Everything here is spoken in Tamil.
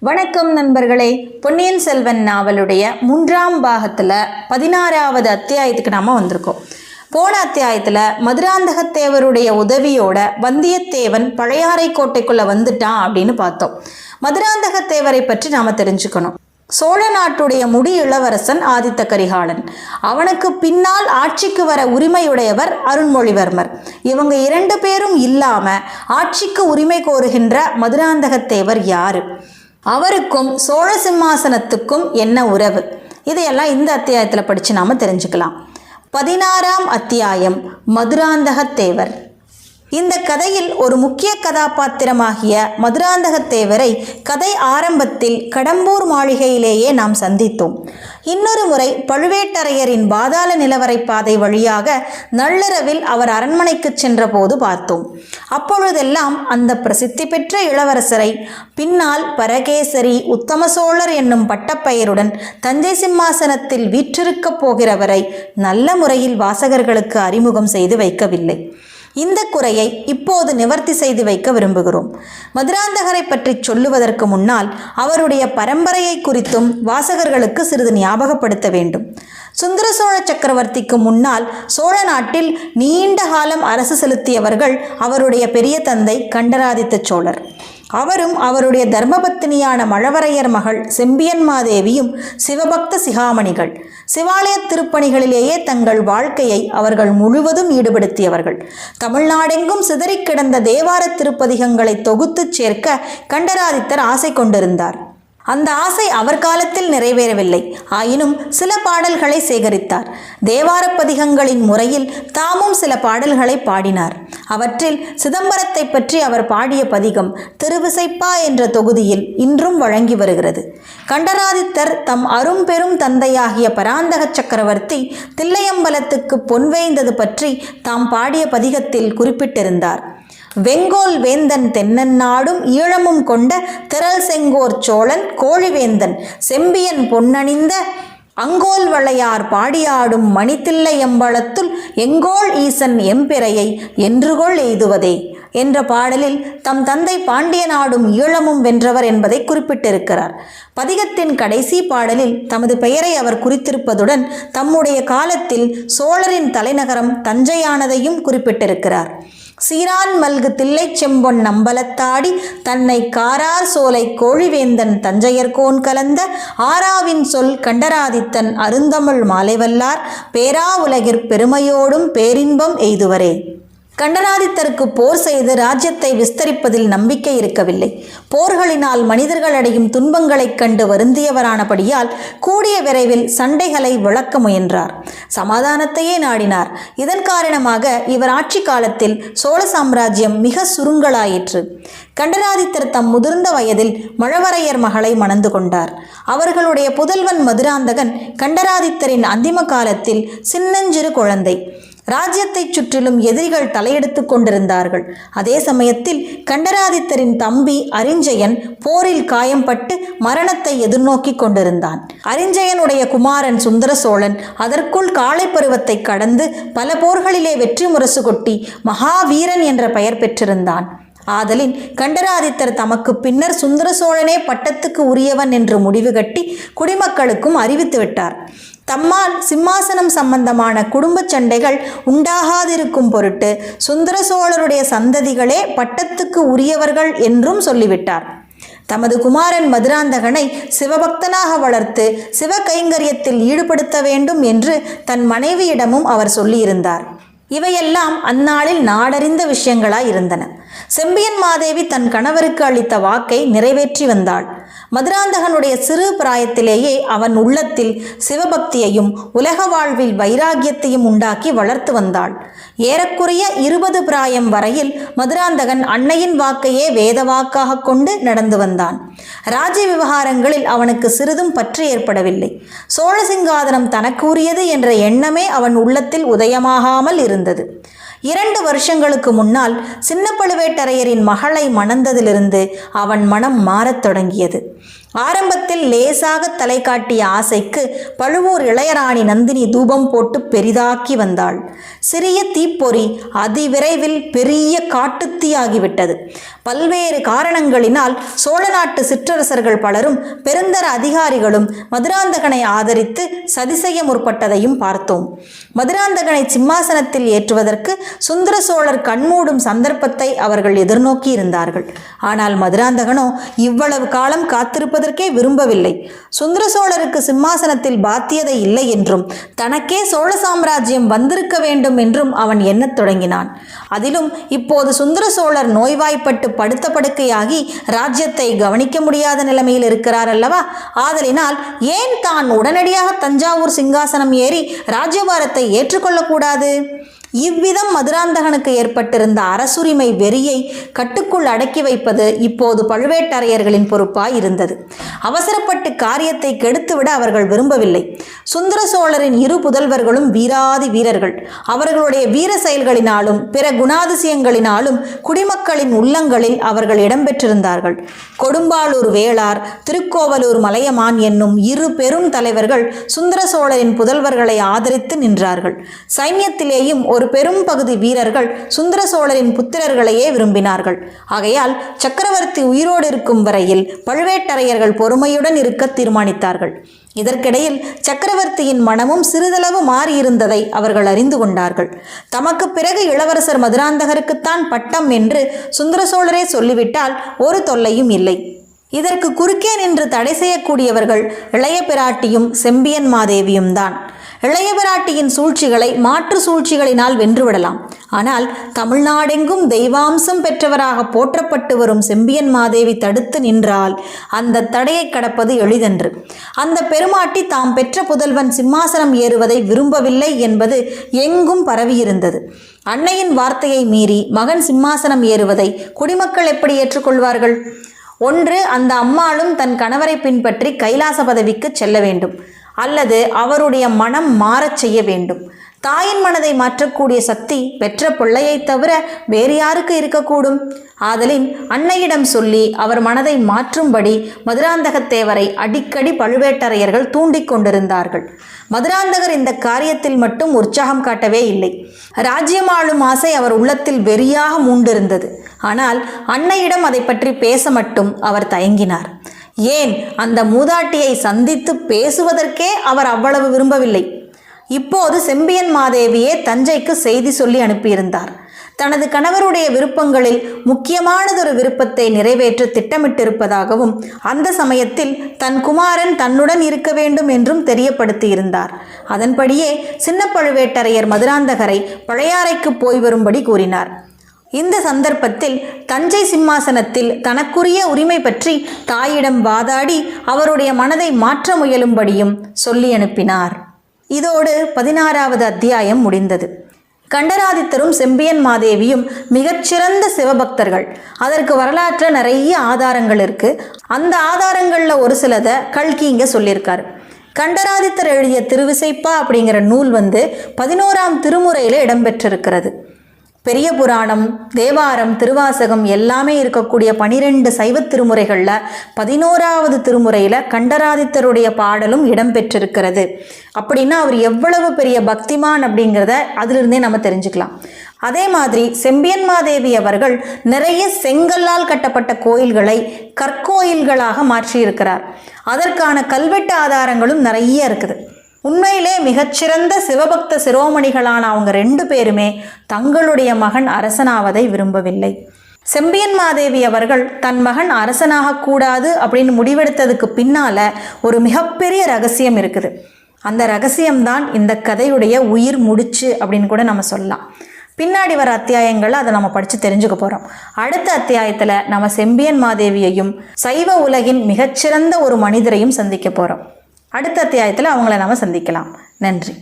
வணக்கம் நண்பர்களே. பொன்னியின் செல்வன் நாவலுடைய மூன்றாம் பாகத்தில் பதினாறாவது அத்தியாயத்துக்கு நாம் வந்திருக்கோம். போன அத்தியாயத்தில் மதுராந்தகத்தேவருடைய உதவியோட வந்தியத்தேவன் பழையாறை கோட்டைக்குள்ளே வந்துட்டான் அப்படின்னு பார்த்தோம். மதுராந்தகத்தேவரை பற்றி நாம் தெரிஞ்சுக்கணும். சோழ நாட்டுடைய முடி இளவரசன் ஆதித்த கரிகாலன். அவனுக்கு பின்னால் ஆட்சிக்கு வர உரிமையுடையவர் அருண்மொழிவர்மர். இவங்க இரண்டு பேரும் இல்லாம ஆட்சிக்கு உரிமை கோருகின்ற மதுராந்தகத்தேவர் யாரு? அவருக்கும் சோழ சிம்மாசனத்துக்கும் என்ன உறவு? இதையெல்லாம் இந்த அத்தியாயத்தில் படித்து நாம் தெரிஞ்சுக்கலாம். பதினாறாம் அத்தியாயம் மதுராந்தகத்தேவர். இந்த கதையில் ஒரு முக்கிய கதாபாத்திரமாகிய மதுராந்தகத்தேவரை கதை ஆரம்பத்தில் கடம்பூர் மாளிகையிலேயே நாம் சந்தித்தோம். இன்னொரு முறை பழுவேட்டரையரின் பாதாள நிலவரை பாதை வழியாக நள்ளிரவில் அவர் அரண்மனைக்கு சென்றபோது பார்த்தோம். அப்பொழுதெல்லாம் அந்த பிரசித்தி பெற்ற இளவரசரை பின்னால் பரகேசரி உத்தம சோழர் என்னும் பட்டப்பெயருடன் தஞ்சை சிம்மாசனத்தில் வீற்றிருக்கப் போகிறவரை நல்ல முறையில் வாசகர்களுக்கு அறிமுகம் செய்து வைக்கவில்லை. இந்த குறையை இப்போது நிவர்த்தி செய்து வைக்க விரும்புகிறோம். மதுராந்தகரை பற்றி சொல்லுவதற்கு முன்னால் அவருடைய பரம்பரையை குறித்தும் வாசகர்களுக்கு சிறிது ஞாபகப்படுத்த வேண்டும். சுந்தர சோழ சக்கரவர்த்திக்கு முன்னால் சோழ நாட்டில் நீண்ட காலம் அரசு செலுத்தியவர்கள் அவருடைய பெரிய தந்தை கண்டராதித்த சோழர். அவரும் அவருடைய தர்மபத்தினியான மழவரையர் மகள் செம்பியன்மாதேவியும் சிவபக்த சிகாமணிகள். சிவாலய திருப்பணிகளிலேயே தங்கள் வாழ்க்கையை அவர்கள் முழுவதும் ஈடுபடுத்தியவர்கள். தமிழ்நாடெங்கும் சிதறிக் கிடந்த தேவார திருப்பதிகங்களை தொகுத்துச் சேர்க்க கண்டராதித்தர் ஆசை கொண்டிருந்தார். அந்த ஆசை அவர் காலத்தில் நிறைவேறவில்லை. ஆயினும் சில பாடல்களை சேகரித்தார். தேவாரப்பதிகங்களின் முறையில் தாமும் சில பாடல்களை பாடினார். அவற்றில் சிதம்பரத்தை பற்றி அவர் பாடிய பதிகம் திருவிசைப்பா என்ற தொகுதியில் இன்றும் வழங்கி வருகிறது. கண்டராதித்தர் தம் அரும்பெரும் தந்தையாகிய பராந்தக சக்கரவர்த்தி தில்லையம்பலத்துக்கு பொன்வேய்ந்தது பற்றி தாம் பாடிய பதிகத்தில் குறிப்பிட்டிருந்தார். வெங்கோல் வேந்தன் தென்னன் நாடும் ஈழமும் கொண்ட திரள் செங்கோர் சோழன் கோழிவேந்தன். செம்பியன் பொன்னணிந்த அங்கோல் வளையார் பாடியாடும் மணித்தில்லை எம்பளத்துள் எங்கோள் ஈசன் எம்பிறையை என்றுகோள் எய்துவதே என்ற பாடலில் தம் தந்தை பாண்டிய நாடும் ஈழமும் வென்றவர் என்பதை குறிப்பிட்டிருக்கிறார். பதிகத்தின் கடைசி பாடலில் தமது பெயரை அவர் குறித்திருப்பதுடன் தம்முடைய காலத்தில் சோழரின் தலைநகரம் தஞ்சையானதையும் குறிப்பிட்டிருக்கிறார். சீரான் மல்கு தில்லைச் செம்பொன் நம்பலத்தாடி தன்னை காரார் சோலை கோழிவேந்தன் தஞ்சையர்கோன் கலந்த ஆராவின் சொல் கண்டராதித்தன் அருந்தமிழ் மாலைவல்லார் பேரா உலகிற் பெருமையோடும் பேரின்பம் எய்துவரே. கண்டராதித்தருக்கு போர் செய்து ராஜ்யத்தை விஸ்தரிப்பதில் நம்பிக்கை இருக்கவில்லை. போர்களினால் மனிதர்கள் அடையும் துன்பங்களைக் கண்டு வருந்தியவரானபடியால் கூடிய விரைவில் சண்டைகளை விளக்க முயன்றார். சமாதானத்தையே நாடினார். இதன் காரணமாக இவர் ஆட்சி காலத்தில் சோழ சாம்ராஜ்யம் மிக சுருங்கலாயிற்று. கண்டராதித்தர் தம் முதிர்ந்த வயதில் மழவரையர் மகளை மணந்து கொண்டார். அவர்களுடைய புதல்வன் மதுராந்தகன் கண்டராதித்தரின் அந்திம காலத்தில் சின்னஞ்சிறு குழந்தை. ராஜ்யத்தைச் சுற்றிலும் எதிரிகள் தலையெடுத்து கொண்டிருந்தார்கள். அதே சமயத்தில் கண்டராதித்தரின் தம்பி அரிஞ்சயன் போரில் காயம்பட்டு மரணத்தை எதிர்நோக்கி கொண்டிருந்தான். அரிஞ்சயனுடைய குமாரன் சுந்தர சோழன் அதற்குள் காளை பருவத்தை கடந்து பல போர்களிலே வெற்றி முரசு கொட்டி மகாவீரன் என்ற பெயர் பெற்றிருந்தான். ஆதலின் கண்டராதித்தர் தமக்கு பின்னர் சுந்தர சோழனே பட்டத்துக்கு உரியவன் என்று முடிவு கட்டி குடிமக்களுக்கும் அறிவித்து விட்டார். தம்மால் சிம்மாசனம் சம்பந்தமான குடும்பச் சண்டைகள் உண்டாகாதிருக்கும் பொருட்டு சுந்தர சோழருடைய சந்ததிகளே பட்டத்துக்கு உரியவர்கள் என்றும் சொல்லிவிட்டார். தமது குமாரன் மதுராந்தகனை சிவபக்தனாக வளர்த்து சிவ கைங்கரியத்தில் ஈடுபடுத்த வேண்டும் என்று தன் மனைவியிடமும் அவர் சொல்லியிருந்தார். இவையெல்லாம் அந்நாளில் நாடறிந்த விஷயங்களாய் இருந்தன செம்பியன் மாதேவி தன் கணவருக்கு அளித்த வாக்கை நிறைவேற்றி வந்தாள். மதுராந்தகனுடைய சிறு பிராயத்திலேயே அவன் உள்ளத்தில் சிவபக்தியையும் உலக வாழ்வில் வைராகியத்தையும் உண்டாக்கி வளர்த்து வந்தாள். ஏறக்குறைய இருபது பிராயம் வரையில் மதுராந்தகன் அன்னையின் வாக்கையே வேத வாக்காக கொண்டு நடந்து வந்தான். ராஜ்ய விவகாரங்களில் அவனுக்கு சிறிதும் பற்று ஏற்படவில்லை. சோழ சிங்காதனம் தனக்கு உரியது என்ற எண்ணமே அவன் உள்ளத்தில் உதயமாகாமல் இருந்தது. இரண்டு வருஷங்களுக்கு முன்னால் சின்ன பழுவேட்டரையரின் மகளை மணந்ததிலிருந்து அவன் மனம் மாறத் தொடங்கியது. ஆரம்பத்தில் லேசாக தலை காட்டிய ஆசைக்கு பழுவூர் இளையராணி நந்தினி தூபம் போட்டு பெரிதாக்கி வந்தாள். சிறிய தீப்பொறி அதிவிரைவில் பெரிய காட்டுத்தீயாகிவிட்டது. பல்வேறு காரணங்களினால் சோழ நாட்டு சிற்றரசர்கள் பலரும் பெருந்தர அதிகாரிகளும் மதுராந்தகனை ஆதரித்து சதி செய்ய முற்பட்டதையும் பார்த்தோம். மதுராந்தகனை சிம்மாசனத்தில் ஏற்றுவதற்கு சுந்தர சோழர் கண்மூடும் சந்தர்ப்பத்தை அவர்கள் எதிர்நோக்கி இருந்தார்கள் ஆனால் மதுராந்தகனோ இவ்வளவு காலம் காத்திருப்ப கொடுப்பதற்கே விரும்பவில்லை. சுந்தர சோழருக்கு சிம்மாசனத்தில் பாத்தியதை இல்லை என்றும் தனக்கே சோழ சாம்ராஜ்யம் வந்திருக்க வேண்டும் என்றும் அவன் எண்ணத் தொடங்கினான். அதிலும் இப்போது சுந்தர சோழர் நோய்வாய்ப்பட்டு படுத்த படுக்கையாகி ராஜ்யத்தை கவனிக்க முடியாத நிலைமையில் இருக்கிறார் அல்லவா? ஆதலினால் ஏன் தான் உடனடியாக தஞ்சாவூர் சிங்காசனம் ஏறி ராஜ்யபாரத்தை ஏற்றுக்கொள்ளக்கூடாது? இவ்விதம் மதுராந்தகனுக்கு ஏற்பட்டிருந்த அரசுரிமை வெறியை கட்டுக்குள் அடக்கி வைப்பது இப்போது பழுவேட்டரையர்களின் பொறுப்பாய் இருந்தது. அவசரப்பட்டு காரியத்தை கெடுத்துவிட அவர்கள் விரும்பவில்லை. சுந்தர சோழரின் இரு புதல்வர்களும் வீராதி வீரர்கள். அவர்களுடைய வீர செயல்களினாலும் பிற குணாதிசயங்களினாலும் குடிமக்களின் உள்ளங்களில் அவர்கள் இடம்பெற்றிருந்தார்கள் கொடும்பாளூர் வேளார் திருக்கோவலூர் மலையமான் என்னும் இரு பெரும் தலைவர்கள் சுந்தர சோழரின் புதல்வர்களை ஆதரித்து நின்றார்கள். சைன்யத்திலேயும் ஒரு பெரும் பகுதி வீரர்கள் சுந்தர சோழரின் புத்திரர்களையே விரும்பினார்கள். ஆகையால் சக்கரவர்த்தி உயிரோடு இருக்கும் வரையில் பழுவேட்டரையர்கள் பொறுமையுடன் இருக்க தீர்மானித்தார்கள். இதற்கிடையில் சக்கரவர்த்தியின் மனமும் சிறிதளவு மாறியிருந்ததை அவர்கள் அறிந்து கொண்டார்கள். தமக்கு பிறகு இளவரசர் மதுராந்தகருக்குத்தான் பட்டம் என்று சுந்தர சோழரே சொல்லிவிட்டால் ஒரு தொல்லையும் இல்லை. இதற்கு குறுக்கே நின்று தடை செய்யக்கூடியவர்கள் இளைய பிராட்டியும் செம்பியன் மாதேவியும் தான் இளையபிராட்டியின் சூழ்ச்சிகளை மாற்று சூழ்ச்சிகளினால் வென்றுவிடலாம். ஆனால் தமிழ்நாடெங்கும் தெய்வாம்சம் பெற்றவராக போற்றப்பட்டு வரும் செம்பியன் மாதேவி தடுத்து நின்றால் அந்த தடையை கடப்பது எளிதன்று. அந்த பெருமாட்டி தாம் பெற்ற புதல்வன் சிம்மாசனம் ஏறுவதை விரும்பவில்லை என்பது எங்கும் பரவியிருந்தது. அன்னையின் வார்த்தையை மீறி மகன் சிம்மாசனம் ஏறுவதை குடிமக்கள் எப்படி ஏற்றுக்கொள்வார்கள்? ஒன்று அந்த அம்மாளும் தன் கணவரை பின்பற்றி கைலாச பதவிக்கு செல்ல வேண்டும். அல்லது அவருடைய மனம் மாறச் செய்ய வேண்டும். தாயின் மனதை மாற்றக்கூடிய சக்தி பெற்ற பிள்ளையைத் தவிர வேறு யாருக்கு இருக்கக்கூடும்? ஆதலின் அன்னையிடம் சொல்லி அவர் மனதை மாற்றும்படி மதுராந்தகத்தேவரை அடிக்கடி பழுவேட்டரையர்கள் தூண்டிக் கொண்டிருந்தார்கள். மதுராந்தகர் இந்த காரியத்தில் மட்டும் உற்சாகம் காட்டவே இல்லை. ராஜ்யமாளும் ஆசை அவர் உள்ளத்தில் வெறியாக மூண்டிருந்தது. ஆனால் அன்னையிடம் அதை பற்றி பேச மட்டும் அவர் தயங்கினார். ஏன் அந்த மூதாட்டியை சந்தித்து பேசுவதற்கே அவர் அவ்வளவு விரும்பவில்லை. இப்போது செம்பியன் மாதேவியே தஞ்சைக்கு செய்தி சொல்லி அனுப்பியிருந்தார். தனது கணவருடைய விருப்பங்களில் முக்கியமானதொரு விருப்பத்தை நிறைவேற்ற திட்டமிட்டிருப்பதாகவும் அந்த சமயத்தில் தன் குமாரன் தன்னுடன் இருக்க வேண்டும் என்றும் தெரியப்படுத்தியிருந்தார். அதன்படியே சின்ன பழுவேட்டரையர் மதுராந்தகரை பழையாறைக்கு போய் வரும்படி கூறினார். இந்த சந்தர்ப்பத்தில் தஞ்சை சிம்மாசனத்தில் தனக்குரிய உரிமை பற்றி தாயிடம் வாதாடி அவருடைய மனதை மாற்ற முயலும்படியும் சொல்லி அனுப்பினார். இதோடு பதினாறாவது அத்தியாயம் முடிந்தது. கண்டராதித்தரும் செம்பியன் மாதேவியும் மிகச்சிறந்த சிவபக்தர்கள். அதற்கு வரலாற்றில் நிறைய ஆதாரங்கள் இருக்குது அந்த ஆதாரங்களில் ஒரு சிலதை கல்கி இங்கே சொல்லியிருக்காரு. கண்டராதித்தர் எழுதிய திருவிசைப்பா அப்படிங்கிற நூல் வந்து பதினோராம் திருமுறையில் இடம்பெற்றிருக்கிறது. பெரிய புராணம் தேவாரம் திருவாசகம் எல்லாமே இருக்கக்கூடிய பனிரெண்டு சைவ திருமுறைகளில் பதினோராவது திருமுறையில் கண்டராதித்தருடைய பாடலும் இடம்பெற்றிருக்கிறது. அப்படின்னா அவர் எவ்வளவு பெரிய பக்திமான் அப்படிங்கிறத அதிலிருந்தே நம்ம தெரிஞ்சுக்கலாம். அதே மாதிரி செம்பியன்மாதேவி அவர்கள் நிறைய செங்கல்லால் கட்டப்பட்ட கோயில்களை கற்கோயில்களாக மாற்றியிருக்கிறார். அதற்கான கல்வெட்டு ஆதாரங்களும் நிறைய இருக்குது. உண்மையிலே மிகச்சிறந்த சிவபக்த சிரோமணிகளான அவங்க ரெண்டு பேருமே தங்களுடைய மகன் அரசனாவதை விரும்பவில்லை. செம்பியன் மாதேவி அவர்கள் தன் மகன் அரசனாகக்கூடாது அப்படின்னு முடிவெடுத்ததுக்கு பின்னால் ஒரு மிகப்பெரிய ரகசியம் இருக்குது. அந்த ரகசியம்தான் இந்த கதையுடைய உயிர் முடிச்சு அப்படின்னு கூட நம்ம சொல்லலாம். பின்னாடி வர அத்தியாயங்களை அதை நம்ம படித்து தெரிஞ்சுக்க போகிறோம் அடுத்த அத்தியாயத்தில் நம்ம செம்பியன் மாதேவியையும் சைவ உலகின் மிகச்சிறந்த ஒரு மனிதரையும் சந்திக்க போகிறோம் அடுத்த அத்தியாயத்தில் அவங்கள நாம் சந்திக்கலாம். நன்றி.